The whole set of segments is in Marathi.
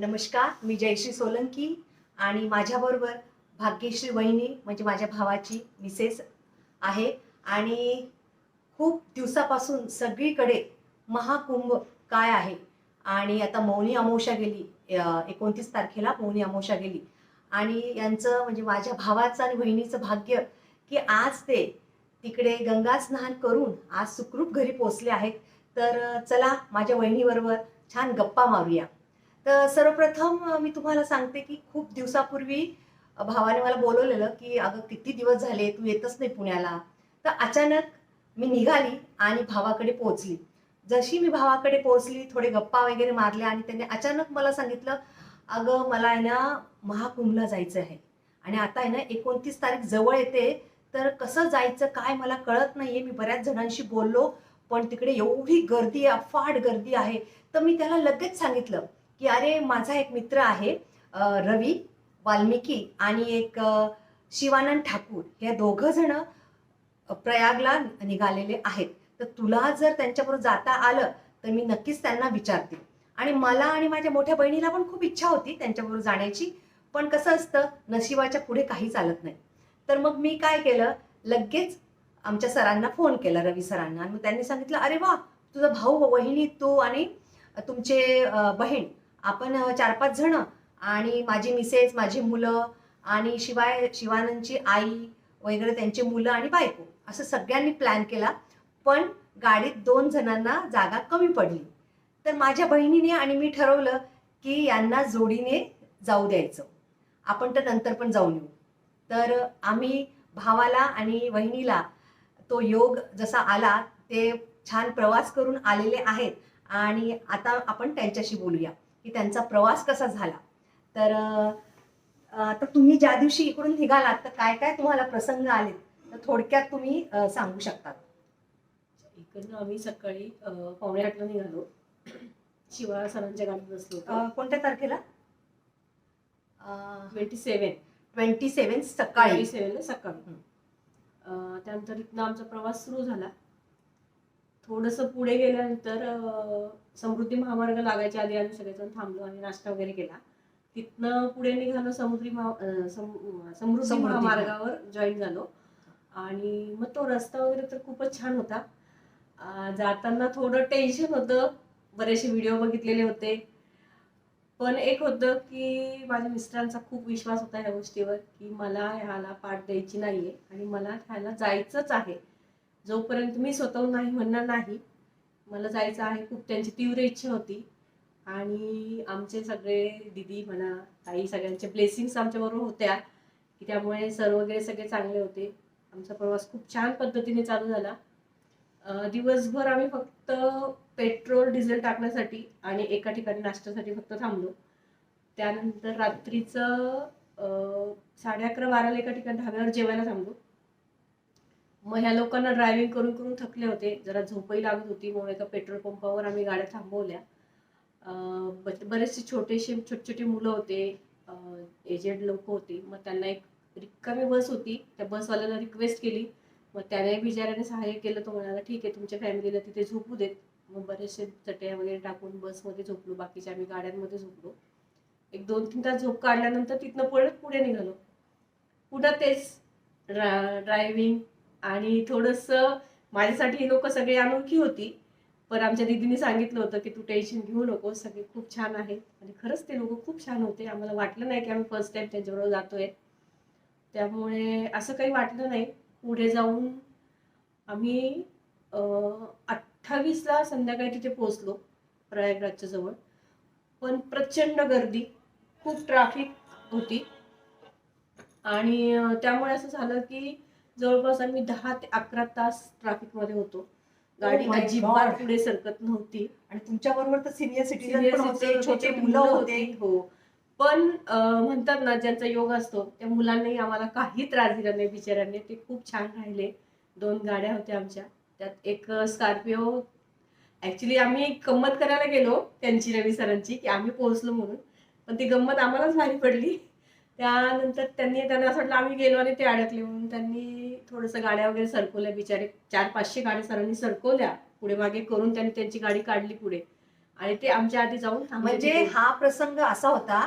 नमस्कार मी जयश्री सोलंकी आणि माझ्याबरोबर भाग्यश्री वहिनी म्हणजे माझ्या भावाची मिसेस आहे. आणि खूप दिवसापासून सगळीकडे महाकुंभ काय आहे? आणि आता मौनी अमावस्या गेली एकोणतीस तारखेला मौनी अमावस्या गेली. आणि यांचं म्हणजे माझ्या भावाचं आणि बहिणीचं भाग्य की आज ते तिकडे गंगा स्नान करून आज सुखरूप घरी पोचले आहेत. तर चला माझ्या वहिनीबरोबर छान गप्पा मारूया. तर सर्वप्रथम मी तुम्हाला सांगते की खूप दिवसापूर्वी भावाने मला बोलवलेलं की अगं किती दिवस झाले तू येतच नाही पुण्याला. तर अचानक मी निघाली आणि भावाकडे पोहोचली. जशी मी भावाकडे पोहोचली थोडे गप्पा वगैरे मारल्या आणि त्याने अचानक मला सांगितलं अगं मला आहे ना महाकुंभला जायचं आहे आणि आता आहे ना एकोणतीस तारीख जवळ येते तर कसं जायचं काय मला कळत नाही आहे मी बऱ्याच जणांशी बोललो पण तिकडे एवढी गर्दी आहे अफाट गर्दी आहे. तर मी त्याला लगेच सांगितलं की अरे माझा एक मित्र आहे रवी वाल्मिकी आणि एक शिवानंद ठाकूर. हे दोघं जण प्रयागला निघालेले आहेत. तर तुला जर त्यांच्याबरोबर जाता आलं तर मी नक्कीच त्यांना विचारते. आणि मला आणि माझ्या मोठ्या बहिणीला पण खूप इच्छा होती त्यांच्याबरोबर जाण्याची. पण कसं असतं नशिबाच्या पुढे काही चालत नाही. तर मग मी काय केलं लगेच आमच्या सरांना फोन केला रवी सरांना. आणि मग त्यांनी सांगितलं अरे वा तुझा भाऊ वहिनी तू आणि तुमचे बहीण आपण चार पाच जण आणि माझी मिसेस माझी मुलं आणि शिवाय शिवानंदची आई वगैरे त्यांची मुलं आणि बायको असं सगळ्यांनी प्लॅन केला. पण गाडीत दोन जणांना जागा कमी पडली. तर माझ्या बहिणीने आणि मी ठरवलं की यांना जोडीने जाऊ द्यायचं. आपण तर नंतर पण जाऊन येऊ. तर आम्ही भावाला आणि वहिनीला तो योग जसा आला ते छान प्रवास करून आलेले आहेत आणि आता आपण त्यांच्याशी बोलूया. की त्यांचा प्रवास कसा झाला. तर आता तुम्ही ज्या दिवशी इकडून निघालात तर काय काय तुम्हाला प्रसंग आले? तर थोडक्यात तुम्ही सांगू शकता. इकडनं आम्ही सकाळी पावणे आठला निघालो. शिवा सरांच्या गाडीत बसलो कोणत्या तारखेला? ट्वेंटी सेवन ट्वेंटी सेवन सकाळी. सेवनला सकाळी. त्यानंतर इथनं आमचा प्रवास सुरू झाला. थोडंसं पुढे गेल्यानंतर समृद्धी महामार्ग लागायच्या आधी आम्ही सगळेजण थांबलो आणि नाश्ता वगैरे केला. तिथनं पुढे निघालो समुद्री महा समृद्धी. महामार्गावर जॉईन झालो. आणि मग तो रस्ता वगैरे तर खूपच छान होता. जाताना थोडं टेन्शन होतं. बरेचसे व्हिडिओ बघितलेले होते. पण एक होतं की माझ्या मिस्टरांचा खूप विश्वास होता ह्या गोष्टीवर की मला ह्याला पाठ द्यायची नाहीये आणि मला ह्याला जायचंच आहे. जोपर्यंत मी स्वतःहून नाही म्हणणार नाही मला जायचं आहे खूप त्यांची तीव्र इच्छा होती. आणि आमचे सगळे दिदी म्हणा ताई सगळ्यांचे ब्लेसिंग्स आमच्याबरोबर होत्या की त्यामुळे सर वगैरे सगळे चांगले होते. आमचा प्रवास खूप छान पद्धतीने चालू झाला. दिवसभर आम्ही फक्त पेट्रोल डिझेल टाकण्यासाठी आणि एका ठिकाणी नाश्त्यासाठी फक्त थांबलो. त्यानंतर रात्रीचं साडे अकरा बाराला एका ठिकाणी ढाब्यावर जेवायला थांबलो. मग ह्या लोकांना ड्रायव्हिंग करून करून थकले होते. जरा झोपही लागत होती. म्हणून एका पेट्रोल पंपावर आम्ही गाड्या थांबवल्या. ब- बरेचसे छोटेसे छोटे छोटे मुलं होते. एजेड लोक होते. मग त्यांना एक रिकामी बस होती. त्या बसवाल्याला रिक्वेस्ट केली. मग त्याने बिचाऱ्याने सहाय्य केलं. तो म्हणाला ठीक आहे तुमच्या फॅमिलीला तिथे झोपू देत. मग बरेचसे चटया वगैरे टाकून बसमध्ये झोपलो. बाकीच्या आम्ही गाड्यांमध्ये झोपलो. एक दोन तीन तास झोप काढल्यानंतर तिथनं पळत पुढे निघालो. पुन्हा तेच ड्रा ड्रायव्हिंग आणि थोडंसं माझ्यासाठी ही लोक सगळे अनोळखी होती पण आमच्या दिदीने सांगितलं होतं की तू टेन्शन घेऊ नको सगळे खूप छान आहेत. आणि खरंच ते लोक खूप छान होते. आम्हाला वाटलं नाही की आम्ही फर्स्ट टाइम त्यांच्याबरोबर जातोय. त्यामुळे असं काही वाटलं नाही. पुढे जाऊन आम्ही अठ्ठावीसला संध्याकाळी तिथे पोहोचलो प्रयागराजच्या जवळ. पण प्रचंड गर्दी खूप ट्रॅफिक होती. आणि त्यामुळे असं झालं की जवळपास आम्ही दहा ते अकरा तास ट्रॅफिकमध्ये होतो. गाडी Oh my अजिबात God. पुढे सरकत नव्हती. आणि तुमच्या बरोबर तर सिनियर सिटीजन पण होते छोटे होते, मुलं होते. हो. पण अं, म्हणतात ना ज्यांचा योग असतो त्या मुलांनी आम्हाला काही त्रास दिला नाही बिचाऱ्यांनी. ते खूप छान राहिले. दोन गाड्या होत्या आमच्या. त्यात एक स्कॉर्पिओ ऍक्च्युली आम्ही गंमत करायला गेलो त्यांची रवी सरांची की आम्ही पोहोचलो म्हणून. पण ती गंमत आम्हालाच भारी पडली. त्यानंतर त्यांनी त्यांना असं वाटलं आम्ही गेलो आणि ते अडकले म्हणून त्यांनी थोडंसं गाड्या वगैरे सरकवल्या बिचारे चार पाचशे गाड्या सरांनी सरकवल्या पुढे मागे करून त्यांनी त्यांची गाडी काढली पुढे. आणि ते आमच्या आधी जाऊन म्हणजे. हा प्रसंग असा होता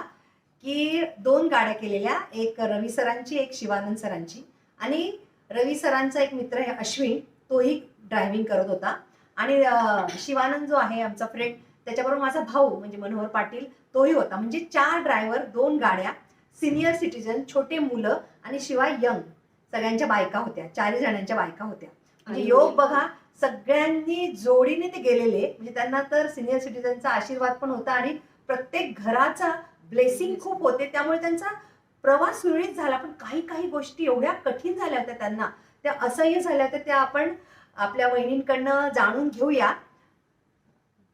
की दोन गाड्या केलेल्या एक रवी सरांची एक शिवानंद सरांची. आणि रवी सरांचा एक मित्र आहे अश्विन तोही ड्रायव्हिंग करत होता. आणि शिवानंद जो आहे आमचा फ्रेंड त्याच्याबरोबर माझा भाऊ म्हणजे मनोहर पाटील तोही होता. म्हणजे चार ड्रायव्हर दोन गाड्या सिनियर सिटीजन छोटे मुलं आणि शिवाय यंग सगळ्यांच्या बायका होत्या चारही जणांच्या बायका होत्या. म्हणजे योग बघा सगळ्यांनी जोडीने ते गेलेले म्हणजे त्यांना तर सिनियर सिटीजनचा आशीर्वाद पण होता आणि प्रत्येक घराचा ब्लेसिंग खूप होते. त्यामुळे त्यांचा प्रवास सुरळीत झाला. पण काही काही गोष्टी एवढ्या कठीण झाल्या होत्या त्यांना. त्या असह्य झाल्या होत्या त्या आपण आपल्या वहिनींकडनं जाणून घेऊया.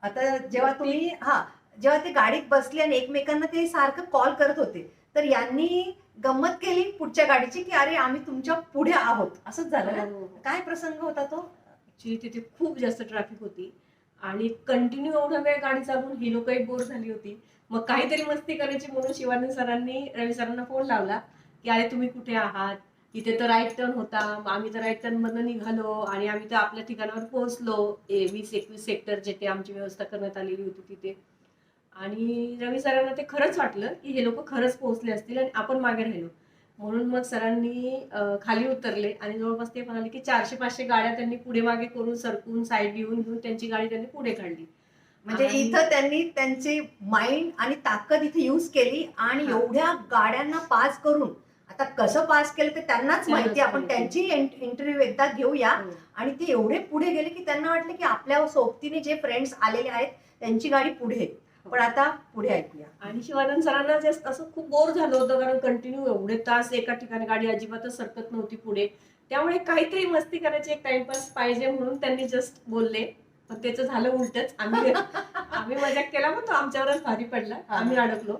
आता जेव्हा तुम्ही हा जेव्हा ते गाडीत बसले आणि एकमेकांना ते सारखं कॉल करत होते तर यांनी गंमत केली पुढच्या गाडीची की अरे आम्ही तुमच्यापुढे आहोत. असंच झालं ना? हो. काय प्रसंग होता तो? ऍक्च्युली तिथे खूप जास्त ट्रॅफिक होती आणि कंटिन्यू एवढा वेळ गाडी चालवून ही लोकही बोर झाली होती. मग काहीतरी मस्ती करायची म्हणून शिवानंद सरांनी रवी सरांना फोन लावला की अरे तुम्ही कुठे आहात? इथे तर राईट टर्न होता. मग आम्ही तर राईट टर्न मधनं निघालो आणि आम्ही तर आपल्या ठिकाणावर पोहोचलो. ए वीस एकवीस सेक्टर जिथे आमची व्यवस्था करण्यात आलेली होती तिथे. आणि रवी सरांना ते खरंच वाटलं की हे लोक खरंच पोहोचले असतील आणि आपण मागे राहिलो म्हणून मग सरांनी खाली उतरले आणि जवळपास ते म्हणाले की चारशे पाचशे गाड्या त्यांनी पुढे मागे करून सरकून साईड येऊन घेऊन त्यांची गाडी त्यांनी पुढे काढली म्हणजे इथं त्यांनी त्यांची माइंड आणि ताकद इथे युज केली आणि. एवढ्या गाड्यांना पास करून आता कसं पास केलं ते त्यांनाच माहिती आपण. त्यांची इंटरव्ह्यू एकदा घेऊया हो. आणि ते एवढे पुढे गेले की त्यांना वाटलं की आपल्या सोबतीने जे फ्रेंड्स आलेले आहेत त्यांची गाडी पुढे. पण आता पुढे ऐकूया. आणि शिवानंद सरांना जस्ट असं खूप बोर झालं होतं कारण कंटिन्यू एवढे तास एका ठिकाणी गाडी अजिबातच सरकत नव्हती पुढे. त्यामुळे काहीतरी मस्ती करायची एक टाइमपास पाहिजे म्हणून त्यांनी जस्ट बोलले. पण त्याचं झालं उलटच. आम्ही आम्ही मजाक केला मग तो आमच्यावरच भारी पडला. हा. आम्ही अडकलो.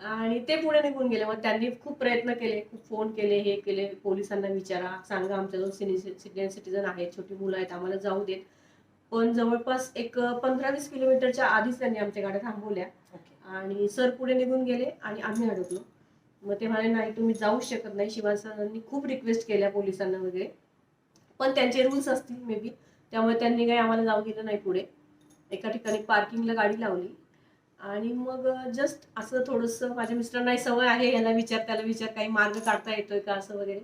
आणि ते पुढे निघून गेले. मग त्यांनी खूप प्रयत्न केले खूप फोन केले हे केले. पोलिसांना विचारा सांगा आमच्याजवळ सिनियर सिनियर सिटीजन आहेत छोटी मुलं आहेत आम्हाला जाऊ देत. पण जवळपास एक पंधरा वीस किलोमीटरच्या आधीच त्यांनी आमच्या गाड्या थांबवल्या. आणि सर पुढे निघून गेले आणि आम्ही अडकलो. मग ते म्हणाले नाही तुम्ही जाऊच शकत नाही. शिवाय सरांनी खूप रिक्वेस्ट केल्या पोलिसांना वगैरे. पण त्यांचे रूल्स असतील मे बी त्यामुळे त्यांनी काही आम्हाला जाऊ दिलं नाही पुढे. एका ठिकाणी पार्किंगला गाडी लावली. आणि मग जस्ट असं थोडंसं माझ्या मिस्टरांनाही सवय आहे. याला विचार त्याला विचार काही मार्ग काढता येतोय का असं वगैरे.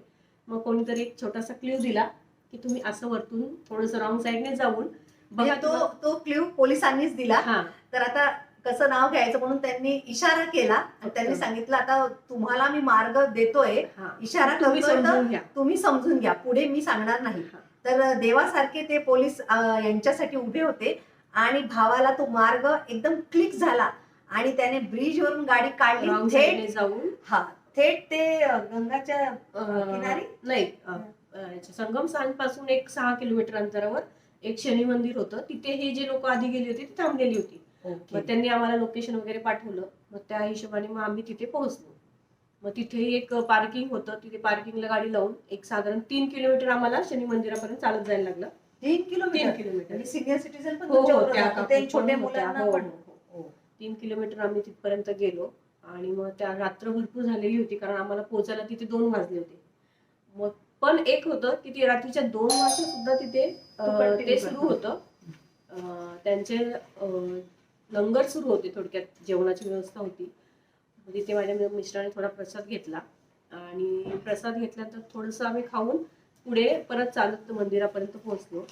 मग कोणीतरी एक छोटासा क्ल्यू दिला की तुम्ही असं वरतून थोडंसं रॉंग साईडने जाऊन म्हणजे तो तो क्ल्यू पोलिसांनीच दिला. तर आता कसं नाव घ्यायचं म्हणून त्यांनी इशारा केला. आणि त्यांनी. सांगितलं आता तुम्हाला मी मार्ग देतोय. हा. इशारा तुम्ही करतोय समजून घ्या. तुम्ही समजून घ्या. पुढे मी सांगणार नाही. तर देवासारखे ते पोलीस यांच्यासाठी उभे होते आणि भावाला तो मार्ग एकदम क्लिक झाला आणि त्याने ब्रिजवरून गाडी रॉंग काढली थेट जाऊन. हा. थेट ते गंगाच्या किनारी? नाही संगमपासून एक सहा किलोमीटर अंतरावर एक शनी मंदिर होतं. तिथे हे जे लोक आधी गेली होती ती थांबलेली होती. मग त्यांनी आम्हाला लोकेशन वगैरे पाठवलं. मग त्या हिशोबाने मग आम्ही तिथे पोहोचलो. मग तिथे एक पार्किंग होतं. तिथे पार्किंगला गाडी लावून एक साधारण तीन किलोमीटर आम्हाला शनी मंदिरापर्यंत चालत जायला लागलं. तीन किलोमीटर किलोमीटर म्हणजे सिनियर सिटीजन पण हो, हो, छोट्या. मुलांना हो. तीन किलोमीटर आम्ही तिथपर्यंत गेलो. आणि मग त्या रात्र भरपूर झालेली होती कारण आम्हाला पोहोचायला तिथे दोन वाजले होते. मग पण एक होतं की ते रात्रीच्या दोन वाजता सुद्धा तिथे तू. सुरू होतं. त्यांचे लंगर सुरू होते थोडक्यात जेवणाची व्यवस्था होती. तिथे माझ्या मिस्टरांनी थोडा प्रसाद घेतला. आणि प्रसाद घेतल्यानंतर थोडंसं आम्ही खाऊन पुढे परत चालत मंदिरापर्यंत पोहोचलो.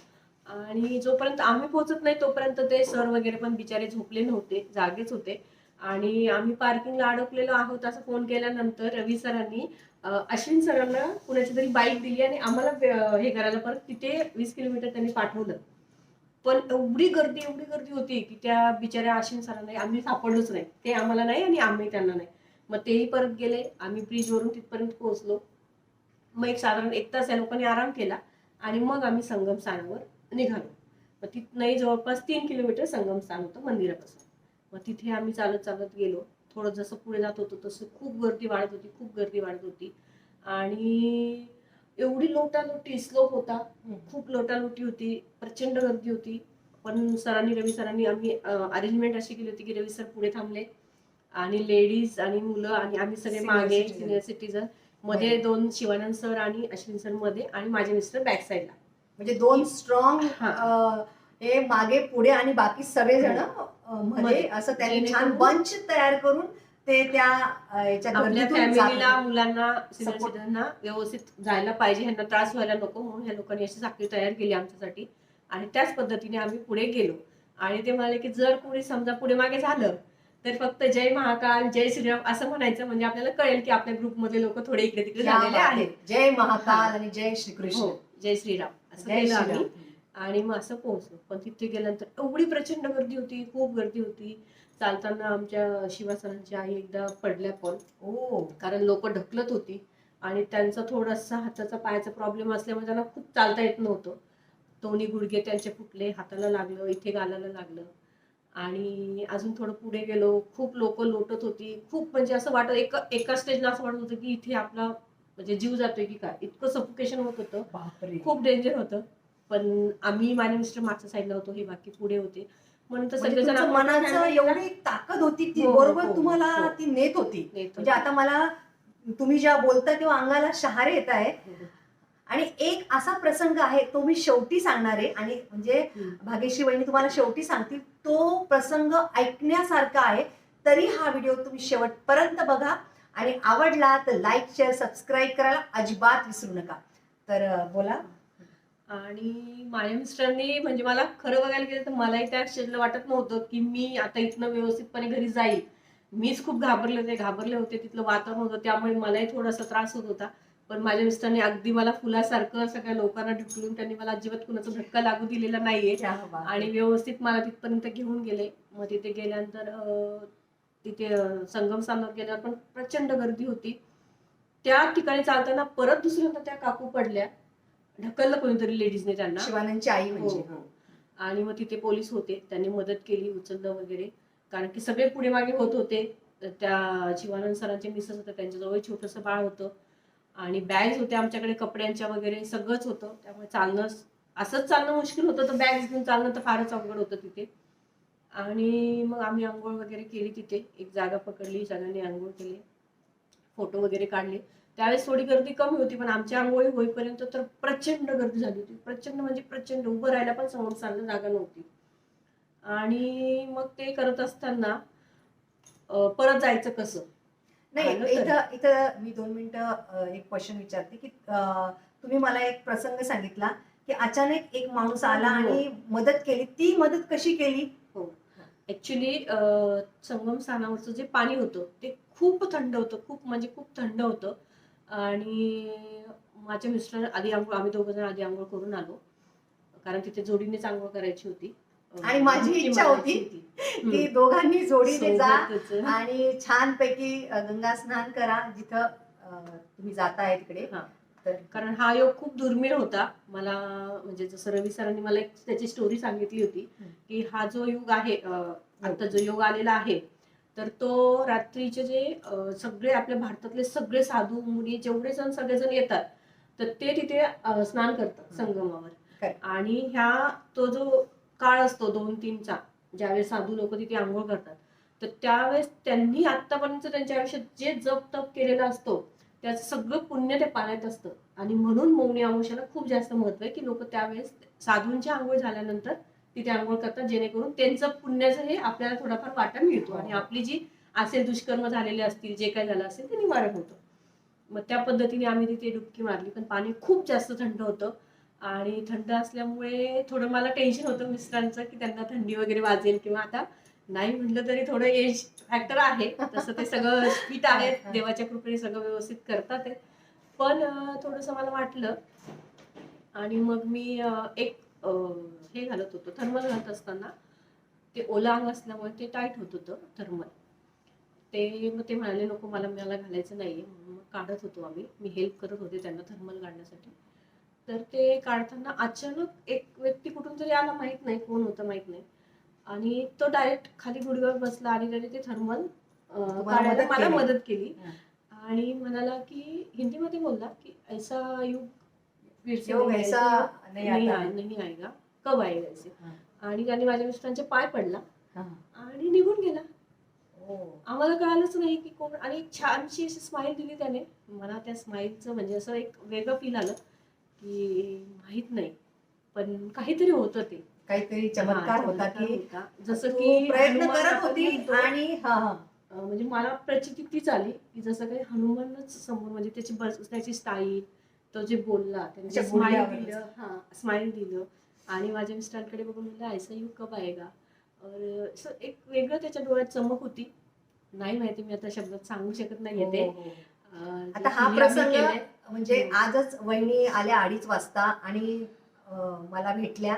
आणि जोपर्यंत आम्ही पोहोचत नाही तोपर्यंत ते सर वगैरे पण बिचारे झोपले नव्हते जागेच होते. आणि आम्ही पार्किंगला अडकलेलो आहोत असं फोन केल्यानंतर रवी सरांनी अश्विन सरांना कुणाची तरी बाईक दिली आणि आम्हाला हे करायला परत तिथे वीस किलोमीटर त्यांनी पाठवलं. पण एवढी गर्दी एवढी गर्दी होती की त्या बिचाऱ्या अश्विन सरांना आम्ही सापडलोच नाही. ते आम्हाला नाही आणि आम्ही त्यांना नाही. मग तेही परत गेले. आम्ही ब्रिजवरून तिथपर्यंत पोहोचलो. मग एक साधारण एक तास या लोकांनी आराम केला आणि मग आम्ही संगम स्थानावर निघालो. मग तिथनंही जवळपास तीन किलोमीटर संगम स्थान होतं मंदिरापासून. मग तिथे आम्ही चालत चालत गेलो. थोडं जसं पुढे जात होतो तसं खूप गर्दी वाढत होती खूप गर्दी वाढत होती. आणि एवढी लोटालोटी स्लोप होता. खूप लोटालोटी होती प्रचंड गर्दी होती. पण सरांनी रवी सरांनी आम्ही अरेंजमेंट अशी केली होती की रवी सर पुढे थांबले. आणि लेडीज आणि मुलं आणि आम्ही सगळे मागे. सिनियर सिटीजनमध्ये दोन शिवानंद सर आणि अश्विन सरमध्ये आणि माझे मिस्टर बॅक साईडला म्हणजे दोन स्ट्रॉंग हा. हे मागे पुढे आणि बाकी सगळेजण अं, मध्ये. असं त्यांनी छान बंच तयार करून ते त्या फॅमिलीला. मुलांना व्यवस्थित जायला पाहिजे ह्यांना त्रास व्हायला नको म्हणून ह्या लोकांनी अशी साखळी तयार केली आमच्यासाठी आणि त्याच पद्धतीने आम्ही पुढे गेलो आणि ते म्हणाले की जर कोणी समजा पुढे मागे झालं तर फक्त जय महाकाल जय श्रीराम असं म्हणायचं म्हणजे आपल्याला कळेल की आपल्या ग्रुपमध्ये लोक थोडे इकडे तिकडे झालेले. आहेत जय महाकाल हा. आणि जय श्रीकृष्ण हो जय श्रीराम असं आणि मग असं पोहोचलो. पण तिथे गेल्यानंतर एवढी प्रचंड गर्दी होती खूप गर्दी होती. चालताना आमच्या शिवासनांची आई एकदा पडल्या पण. ओ. कारण लोक ढकलत होती आणि त्यांचा थोडासा हाताचा पायाचा प्रॉब्लेम असल्यामुळे त्यांना खूप चालता येत नव्हतं. दोन्ही गुडघे त्यांचे फुटले हाताला लागलं इथे गालाला लागलं. आणि अजून थोडं पुढे गेलो खूप लोक लोटत होती. खूप म्हणजे असं वाटत एका एका स्टेजला असं वाटत होतं की इथे आपला म्हणजे जीव जातोय की काय? इतकं सफोकेशन होत होतं. खूप डेंजर होतं. पण आम्ही माझे मिस्टर मागच्या साईडला होतो हे बाकी पुढे होते. म्हणून तर म्हणजे सगळेजण तुमचं आपण मनाचं एवढी एक ताकद होती ती हो, हो, बरोबर हो, तुम्हाला हो. ती नेत होती. नेत होते. म्हणजे आता मला तुम्ही जेव्हा बोलता तेव्हा अंगाला शहारे येत आहे. आणि एक असा प्रसंग आहे तो मी शेवटी सांगणार. आहे आणि म्हणजे हम्म. भाग्यश्री वहिनी तुम्हाला शेवटी सांगतील तो प्रसंग ऐकण्यासारखा आहे. तरी हा व्हिडिओ तुम्ही शेवटपर्यंत बघा. आणि आवडला तर लाईक शेअर सबस्क्राईब करायला अजिबात विसरू नका. तर अं, बोला. आणि माझ्या मिस्टरांनी म्हणजे मला खरं बघायला गेलं तर मलाही त्या स्टेजला वाटत नव्हतं की मी आता इथनं व्यवस्थितपणे घरी जाईल. मीच खूप घाबरले होते घाबरले होते तिथलं वातावरण होतं त्यामुळे मलाही थोडासा त्रास होत होता. पण माझ्या मिस्टरांनी अगदी मला फुलासारखं सगळ्या लोकांना ढकलून त्यांनी मला अजिबात कुणाचा धक्का लागू दिलेला नाहीये. आणि व्यवस्थित मला तिथपर्यंत घेऊन गेले. मग तिथे गेल्यानंतर तिथे संगम स्थानावर गेल्यावर पण प्रचंड गर्दी होती. त्या ठिकाणी चालताना परत दुसऱ्यांदा त्या काकू पडल्या. ढकललं कोणीतरी लेडीजने त्यांना. शिवानंदची आई हो, म्हणजे हो. आणि मग तिथे पोलीस होते. त्यांनी मदत केली उचललं वगैरे. कारण की सगळे पुढे मागे होत होते. तर त्या शिवानंद सरांचे मिसेस होते त्यांच्याजवळ छोटंसं बाळ होतं. आणि बॅग्स होत्या आमच्याकडे कपड्यांच्या वगैरे सगळंच होतं. त्यामुळे चालणं असंच चालणं मुश्किल होतं. तर बॅग्स घेऊन चालणं तर फारच अवघड होतं तिथे. आणि मग आम्ही आंघोळ वगैरे केली तिथे. एक जागा पकडली सगळ्यांनी आंघोळ केले. फोटो वगैरे काढले. त्यावेळेस थोडी गर्दी कमी होती पण आमच्या आंघोळी होईपर्यंत तर प्रचंड गर्दी झाली होती. प्रचंड म्हणजे प्रचंड. उभं राहायला पण समोर चालणं जागा नव्हती. आणि मग ते करत असताना परत जायचं कसं? नाही. इथं इथं मी दोन मिनिटं एक क्वेश्चन विचारते की तुम्ही मला एक प्रसंग सांगितला की अचानक एक माणूस आला हो. आणि मदत केली. ती मदत कशी केली? ऍक्च्युली संगम स्थानावरचं जे पाणी होतं ते खूप थंड होतं. खूप म्हणजे खूप थंड होतं. आणि माझ्या मिस्टर आधी आंघोळ आम्ही दोघं जण आधी आंघोळ करून आलो कारण तिथे जोडीनेच आंघोळ करायची होती आणि माझी इच्छा होती. की दोघांनी जोडीने जा. आणि छानपैकी गंगा स्नान करा जिथं तुम्ही जाताय तिकडे हा. तर कारण हा योग खूप दुर्मिळ होता मला म्हणजे जसं रवी सरांनी मला एक त्याची स्टोरी सांगितली होती. की हा जो योग आहे आता जो योग आलेला आहे तर तो रात्रीचे जे सगळे आपल्या भारतातले सगळे साधू मुनी जेवढे जण सगळेजण येतात तर ते तिथे स्नान करतात संगमावर. आणि ह्या तो जो काळ असतो दोन तीनचा ज्यावेळेस साधू लोक तिथे आंघोळ करतात तर त्यावेळेस त्यांनी आतापर्यंत त्यांच्या आयुष्यात जे जप तप केलेला असतो त्याचं सगळं पुण्य ते पाण्यात असतं. आणि म्हणून मौनी अमावस्याला खूप जास्त महत्त्व आहे की लोक त्यावेळेस साधूंची आंघोळ झाल्यानंतर तिथे आंघोळ करतात जेणेकरून त्यांचं पुण्याचं हे आपल्याला थोडाफार वाटा मिळतो आणि आपली जी असेल दुष्कर्म झालेले असतील जे काय झालं असेल ते निवारण होतं. मग त्या पद्धतीने आम्ही तिथे डुबकी मारली पण पाणी खूप जास्त थंड होतं आणि थंड असल्यामुळे थोडं मला टेन्शन होतं मिस्टरांचं की त्यांना थंडी वगैरे वाजेल किंवा आता नाही म्हटलं तरी थोडं एज फॅक्टर आहे. तसं ते सगळं फिट आहे देवाच्या कृपेने सगळं व्यवस्थित करतात आहे पण थोडंसं मला वाटलं आणि मग मी एक हे घालत होतो. थर्मल घालत असताना ते ओला अंग असल्यामुळे ते टाईट होत होतं थर्मल. ते मग ते म्हणाले नको मला मला घालायचं नाहीये. म्हणून मग काढत होतो आम्ही. मी हेल्प करत होते त्यांना थर्मल काढण्यासाठी. तर ते काढताना अचानक एक व्यक्ती कुठून तरी आला माहीत नाही कोण होतं माहीत नाही. आणि तो डायरेक्ट खाली गुडघ्यावर बसला आणि त्याने ते थर्मल काढायला मला. मदत केली. आणि म्हणाला की हिंदीमध्ये बोलला की ऐसा युग फिर से नहीं नाही नहीं नहीं आएगा. आएगा ऐसे हं. आणि त्याने माझ्या मिस्टरांचे पाय पडला. आणि निघून गेला. आम्हाला कळालंच नाही की कोण आणि छानशी अशी स्माईल दिली त्याने मला त्या स्माईलचं म्हणजे असं एक वेगळं फील आलं की माहीत नाही पण काहीतरी होतं ते काहीतरी चमत्कार होता की. जसं की प्रयत्न करत होती आणि म्हणजे मला प्रचिती तीच आली की जसं काही हनुमानच समोर म्हणजे त्याची बसण्याची स्टाईल तो जे बोलला त्यांनी स्माईल. दिलं हा स्माईल दिलं आणि माझ्या मिस्टरांकडे बघून म्हणलं ऐसा यू कब आएगा और असं एक वेगळं त्याच्या डोळ्यात चमक होती नाही माहिती मी आता शब्दात सांगू शकत नाहीये ते हो, हो, हो. आता हा प्रसंग. म्हणजे. आजच वहिनी आल्या अडीच वाजता आणि मला भेटल्या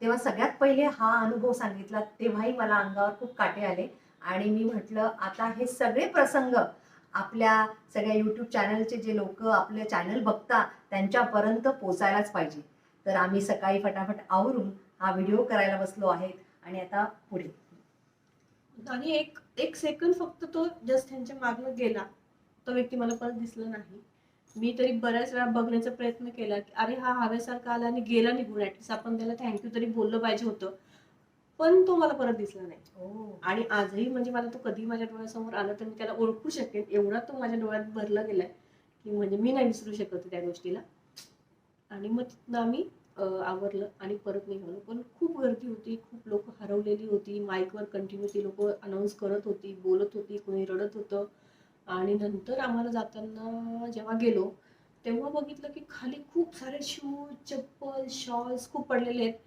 तेव्हा सगळ्यात पहिले हा अनुभव सांगितला तेव्हाही मला अंगावर खूप काटे आले आणि मी म्हटलं आता हे सगळे प्रसंग आपल्या सगळ्या युट्यूब चॅनलचे जे लोक आपले चॅनल बघता त्यांच्यापर्यंत पोचायलाच पाहिजे तर आम्ही सकाळी फटाफट आवरून हा व्हिडिओ करायला बसलो आहेत आणि आता पुढे. आणि एक एक सेकंद फक्त तो जस्ट त्यांच्या मागनं गेला. तो व्यक्ती मला परत दिसला नाही. मी तरी बऱ्याच वेळा बघण्याचा प्रयत्न केला की अरे हा हवेसारखा आला आणि गेला निघून ऍटलीस्ट आपण त्याला थँक्यू तरी बोललं पाहिजे होतं. पण तो मला परत दिसला नाही. आणि आजही म्हणजे मला तो कधी माझ्या डोळ्यासमोर आला तर मी त्याला ओळखू शकेन. एवढा तो माझ्या डोळ्यात भरला गेलाय की म्हणजे मी नाही विसरू शकत त्या गोष्टीला. आणि मग तिथनं आम्ही आवरलं आणि परत निघालो. पण खूप गर्दी होती खूप लोक हरवलेली होती. माईकवर कंटिन्यू ती लोक अनाऊन्स करत होती बोलत होती कोणी रडत होतं. आणि नंतर आम्हाला जाताना जेव्हा गेलो तेव्हा बघितलं की खाली खूप सारे शूज चप्पल शॉल्स खूप पडलेले आहेत.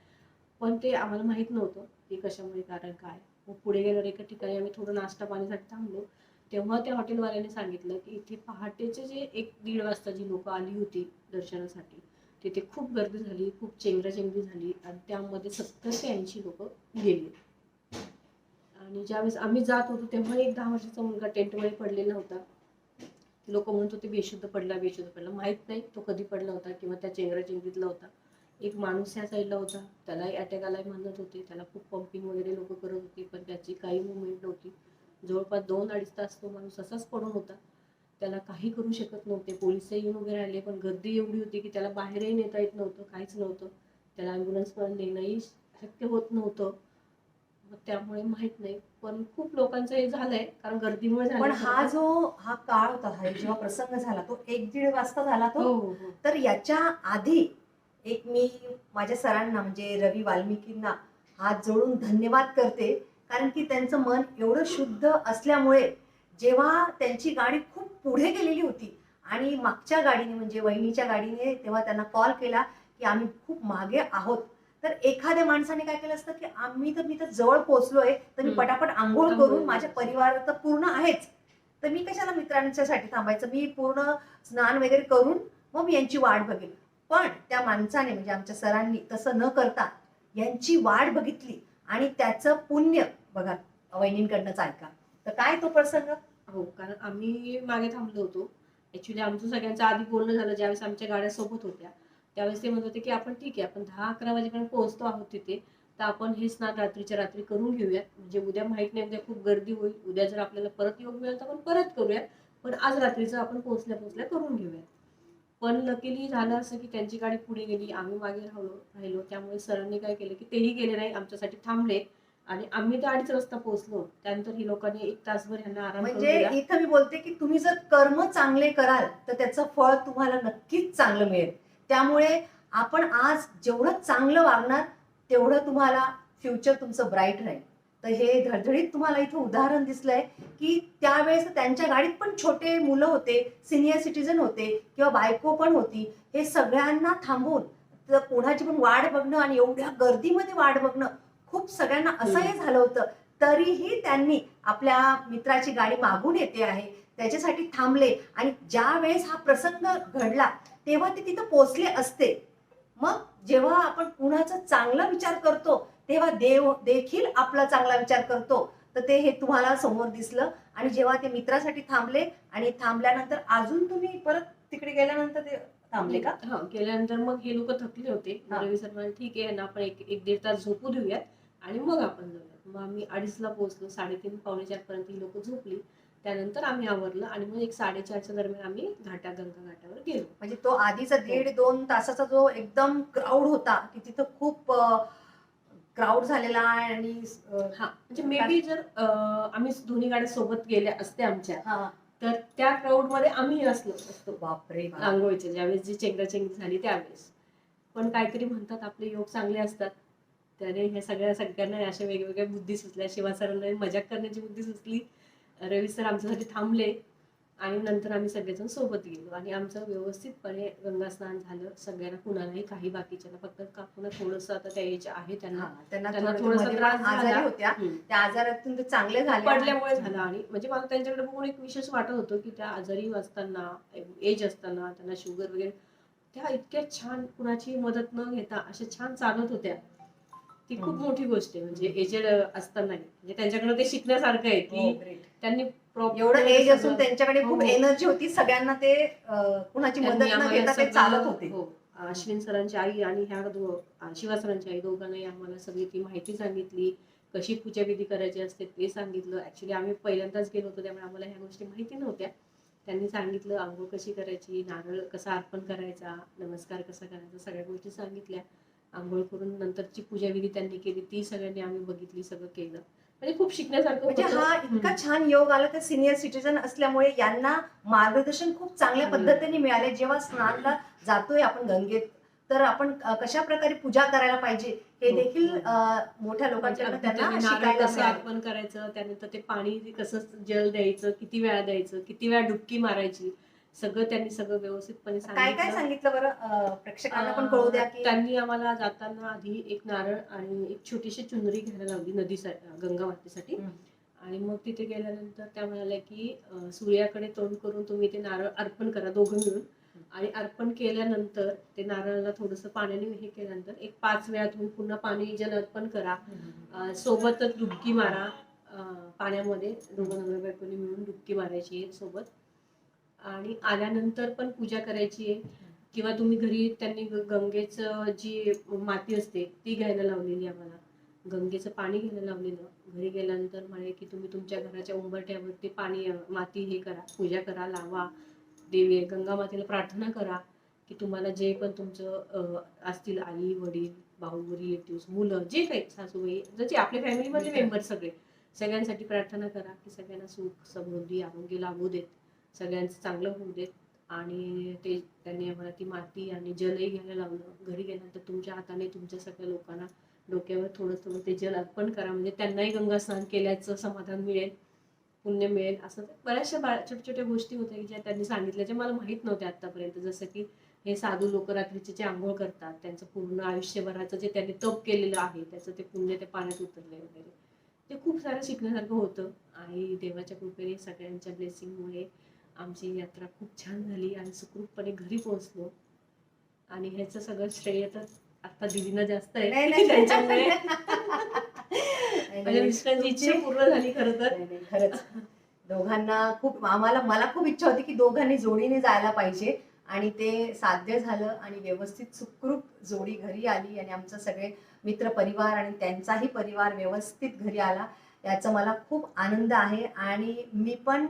पण ते आम्हाला माहीत नव्हतं की कशामुळे कारण काय? मग पुढे गेल्यावर एका ठिकाणी आम्ही थोडं नाश्ता पाण्यासाठी थांबलो. तेव्हा त्या हॉटेलवाल्याने सांगितलं की इथे पहाटेचे जे एक दीड वाजता जी लोकं आली होती दर्शनासाठी तिथे खूप गर्दी झाली खूप चेंगराचेंगरी झाली आणि त्यामध्ये सत्तर ते ऐंशी लोक गेली. आणि ज्यावेळेस आम्ही जात होतो तेव्हा एक दहा वर्षाचा मुलगा टेंटमध्ये पडलेला होता. लोक म्हणत होते बेशुद्ध पडला बेशुद्ध पडला. माहीत नाही तो कधी पडला होता किंवा त्या चेंगराचेंगरीतला होता. एक माणूस या साईडला होता. त्यालाही अटॅक आलाय म्हणत होते. त्याला खूप पंपिंग वगैरे लोक करत होती. पण त्याची काही मुवमेंट नव्हती. जवळपास दोन अडीच तास तो माणूस असाच पडून होता. त्याला काही करू शकत नव्हते. पोलिसही येऊन उभे राहिले पण गर्दी एवढी होती की त्याला बाहेरही नेता येत नव्हतं काहीच नव्हतं. त्याला ॲम्ब्युलन्सपर्यंत नेणंही शक्य होत नव्हतं. त्यामुळे माहीत नाही. पण खूप लोकांचं हे झालंय कारण गर्दीमुळे पण हा जो हा काळ होता हा जेव्हा प्रसंग झाला तो एक दीड वाजता झाला हो तो हो हो. तर याच्या आधी एक मी माझ्या सरांना म्हणजे रवी वाल्मिकींना हात जोडून धन्यवाद करते. कारण की त्यांचं मन एवढं शुद्ध असल्यामुळे जेव्हा त्यांची गाडी खूप पुढे गेलेली होती आणि मागच्या गाडीने म्हणजे वहिनीच्या गाडीने तेव्हा त्यांना कॉल केला की आम्ही खूप मागे आहोत. तर एखाद्या माणसाने काय केलं असतं की आम्ही तर मी तर जवळ पोहोचलोय तर मी. पटापट आंघोळ करून माझ्या. परिवार तर पूर्ण आहेच. तर मी कशाला मित्रांच्यासाठी थांबायचं? मी पूर्ण स्नान वगैरे करून मग मी यांची वाट बघेल. पण त्या माणसाने म्हणजे आमच्या सरांनी तसं न करता यांची वाट बघितली आणि त्याचं पुण्य बघा वहिनींकडनंच ऐका. तर काय तो प्रसंग? हो कारण आम्ही मागे थांबलो होतो. ॲक्च्युली आमचं सगळ्यांचं आधी बोलणं झालं ज्यावेळेस आमच्या गाड्या सोबत होत्या. त्यावेळेस ते म्हणत होते की आपण ठीक आहे आपण दहा अकरा वाजेपर्यंत पोहोचतो आहोत तिथे. तर आपण हे स्नान रात्रीच्या रात्री करून घेऊयात. म्हणजे उद्या माहीत नाही उद्या खूप गर्दी होईल. उद्या जर आपल्याला परत योग मिळेल तर आपण परत करूयात. पण आज रात्रीचं आपण पोहोचल्या पोहोचल्या करून घेऊयात. पण लकीली झालं असं की त्यांची गाडी पुढे गेली. आम्ही मागे राहिलो राहिलो. त्यामुळे सरांनी काय केलं की तेही गेले नाही. आमच्यासाठी थांबले. आणि आम्ही तर अडीच वाजता पोहोचलो. त्यानंतर ही लोकांनी एक तासभर यांना आराम म्हणजे इथं मी बोलते की तुम्ही जर कर्म चांगले कराल तर त्याचं फळ तुम्हाला नक्कीच चांगलं मिळेल. त्यामुळे आपण आज जेवढं चांगलं वागणार तेवढं तुम्हाला फ्युचर तुमचं ब्राईट राहील. तर हे धडधडीत तुम्हाला इथं उदाहरण दिसलंय की त्यावेळेस त्यांच्या गाडीत पण छोटे मुलं होते सिनियर सिटीजन होते किंवा बायको पण होती हे सगळ्यांना थांबवून तर कोणाची पण वाट बघणं आणि एवढ्या गर्दीमध्ये वाट बघणं खूप सगळ्यांना असह्य झालं होतं. तरीही त्यांनी आपल्या मित्राची गाडी मागून येते आहे. त्याच्यासाठी थांबले. आणि ज्या वेळेस हा प्रसंग घडला तेव्हा ते तिथं पोचले असते. मग जेव्हा आपण कुणाचा चांगला विचार करतो तेव्हा देव देखील आपला चांगला विचार करतो. तर ते हे तुम्हाला समोर दिसलं. आणि जेव्हा ते मित्रासाठी थांबले आणि थांबल्यानंतर अजून तुम्ही परत तिकडे गेल्यानंतर ते थांबले का? हा गेल्यानंतर मग हे लोक थकले होते. रवी सर म्हणाले ठीक आहे ना आपण एक एक दीड तास झोपू देऊयात. आणि मग आपण जाऊयात. मग आम्ही अडीचला पोहोचलो साडेतीन पावणे चार पर्यंत ही लोक झोपली. त्यानंतर आम्ही आवरलं आणि मग एक साडेचारच्या दरम्यान आम्ही घाटा गंगा घाटावर गेलो. म्हणजे तो आधीचा दीड दोन तासाचा जो एकदम क्राऊड होता की तिथं खूप क्राऊड झालेला आहे आणि हा म्हणजे मे बी जर आम्ही दोन्ही गाड्या सोबत गेल्या असत्या आमच्या तर त्या क्राऊडमध्ये आम्ही असलो असतो. बापरे बाप. आंघोळीच्या ज्यावेळेस जी चेंगराचेंगरी झाली त्यावेळेस. पण काहीतरी म्हणतात आपले योग चांगले असतात. त्याने हे सगळ्या सगळ्यांना अशा वेगवेगळ्या बुद्धी सुचल्या. शिवा सरांना मजाक करण्याची बुद्धी सुचली. रवी सर आमच्यासाठी थांबले आणि नंतर आम्ही सगळेजण सोबत गेलो आणि आमचं व्यवस्थितपणे गंगा स्नान झालं. सगळ्यांना कुणालाही काही बाकीच्यांना फक्त काकूना थोडंसं आता त्या एज आहे त्यांना त्यांना त्यांना थोडं थोडासा त्रास झाला. होत्या. त्या आजारातून ते चांगले झाले पडल्यामुळे झालं आणि म्हणजे मला त्यांच्याकडे बघून एक विशेष वाटत होतं की त्या आजारी असताना एज असताना त्यांना शुगर वगैरे त्या इतक्या छान कुणाची मदत न घेता अशा छान चालत होत्या. ती खूप. मोठी गोष्ट आहे. म्हणजे एजेड असताना म्हणजे त्यांच्याकडे ते शिकण्यासारखं आहे हो, की great. त्यांनी एवढं एज असून त्यांच्याकडे खूप हो. एनर्जी होती. सगळ्यांना ते कुणाची त्यांनी मदत न आम्हाला घेता ते सगळं- चालत होते. हो. अश्विन सरांची आई आणि ह्या शिवा सरांची आई दोघांनाही आम्हाला सगळी ती माहिती सांगितली. कशी पूजाविधी करायची असते ते सांगितलं. ऍक्च्युली आम्ही पहिल्यांदाच गेलो होतो त्यामुळे आम्हाला ह्या गोष्टी माहिती नव्हत्या. त्यांनी सांगितलं आंघोळ कशी करायची नारळ कसा अर्पण करायचा नमस्कार कसा करायचा सगळ्या गोष्टी सांगितल्या. आंघोळ करून नंतरची पूजाविधी त्यांनी केली ती सगळ्यांनी आम्ही बघितली सगळं केलं म्हणजे खूप शिकण्यासारखं म्हणजे. हा. इतका छान योग आला तर सिनियर सिटीजन असल्यामुळे यांना मार्गदर्शन खूप चांगल्या चांगलं. पद्धतीने मिळाले जेव्हा स्नानला जातोय आपण गंगेत तर आपण कशा प्रकारे पूजा करायला पाहिजे हे हो, देखील हो. मोठ्या शिकायला कसं. अर्पण करायचं त्यानंतर ते पाणी कसं जल द्यायचं किती वेळा द्यायचं किती वेळा डुबकी मारायची सगळं त्यांनी सगळं व्यवस्थितपणे काय काय सांगितलं. सांगितलं बरं? अ, प्रेक्षकांना पण कळू द्या की त्यांनी आम्हाला जाताना आधी एक नारळ आणि एक छोटीशी चुनरी घ्यायला लावली नदी गंगा मातेसाठी. हम्म. आणि मग तिथे गेल्यानंतर त्या म्हणाल्या की अं, सूर्याकडे तोंड करून तुम्ही ते नारळ अर्पण करा दोघं मिळून. आणि अर्पण केल्यानंतर ते नारळाला थोडंसं पाण्याने हे केल्यानंतर एक पाच वेळा तुम्ही पुन्हा पाणी जल अर्पण करा. अं, सोबतच डुबकी मारा अं, पाण्यामध्ये. दोघं नवरा बायकोनी मिळून डुबकी मारायची आहे सोबत. आणि आल्यानंतर पण पूजा करायची आहे. किंवा तुम्ही घरी त्यांनी गंगेचं जी माती असते ती घ्यायला लावलेली आम्हाला. गंगेचं पाणी घ्यायला लावलेलं. घरी गेल्यानंतर म्हणे की तुम्ही तुमच्या घराच्या उंबरठ्यावरती पाणी माती हे करा पूजा करा लावा. देवी गंगा मातेला प्रार्थना करा की तुम्हाला जे पण तुमचं असतील आई वडील भाऊ रिलेटिव्ह मुलं जे काही सासूबाई जसे आपल्या फॅमिलीमधले मेंबर सगळे सगळ्यांसाठी प्रार्थना करा की सगळ्यांना सुख समृद्धी आरोग्य लाभू देत. सगळ्यांचं चांगलं होऊ देत. आणि ते त्यांनी आम्हाला ती माती आणि जलही घ्यायला लावलं. घरी गेल्यानंतर तुमच्या हाताने तुमच्या सगळ्या लोकांना डोक्यावर थोडं थोडं ते जल अर्पण करा. म्हणजे त्यांनाही गंगा स्नान केल्याचं समाधान मिळेल पुण्य मिळेल. असं बऱ्याचशा बा छोट्या छोट्या गोष्टी होत्या की ज्या त्यांनी सांगितल्या ज्या मला माहीत नव्हत्या आतापर्यंत जसं की हे साधू लोक रात्रीचे जे आंघोळ करतात त्यांचं पूर्ण आयुष्यभराचं जे त्यांनी तप केलेलं आहे त्याचं ते पुण्य ते पाण्यात उतरले वगैरे. ते खूप सारं शिकण्यासारखं होतं. आणि देवाच्या कृपेने सगळ्यांच्या ब्लेसिंगमुळे आमची यात्रा खूप छान झाली आणि सुखरूपपणे घरी पोहोचलो. आणि ह्याचं सगळं श्रेय तर आता दिदीनं जास्त आहे. त्यांच्यामुळे माझ्या. मिस्टरांची इच्छा पूर्ण झाली खरं तर. खरंच. दोघांना खूप आम्हाला मला खूप इच्छा होती की दोघांनी जोडीने जायला पाहिजे. आणि ते साध्य झालं आणि व्यवस्थित सुखरूप जोडी घरी आली आणि आमचं सगळे मित्र परिवार आणि त्यांचाही परिवार व्यवस्थित घरी आला. याचा मला खूप आनंद आहे आणि मी पण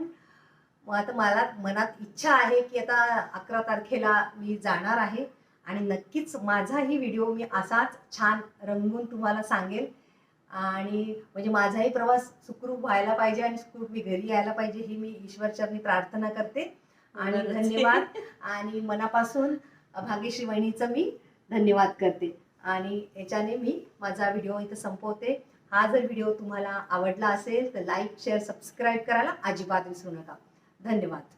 मग आता मला मनात इच्छा आहे की आता अकरा तारखेला मी जाणार आहे. आणि नक्कीच माझाही व्हिडिओ मी असाच छान रंगून तुम्हाला सांगेल. आणि म्हणजे माझाही प्रवास सुखरूप व्हायला पाहिजे आणि सुखरूप मी घरी यायला पाहिजे ही मी ईश्वरचरणी प्रार्थना करते. आणि. धन्यवाद. आणि मनापासून भाग्यश्री वहिनीचं मी धन्यवाद करते. आणि याच्याने मी माझा व्हिडिओ इथं संपवते. हा जर व्हिडिओ तुम्हाला आवडला असेल तर लाईक शेअर सबस्क्राईब करायला अजिबात विसरू नका. धन्यवाद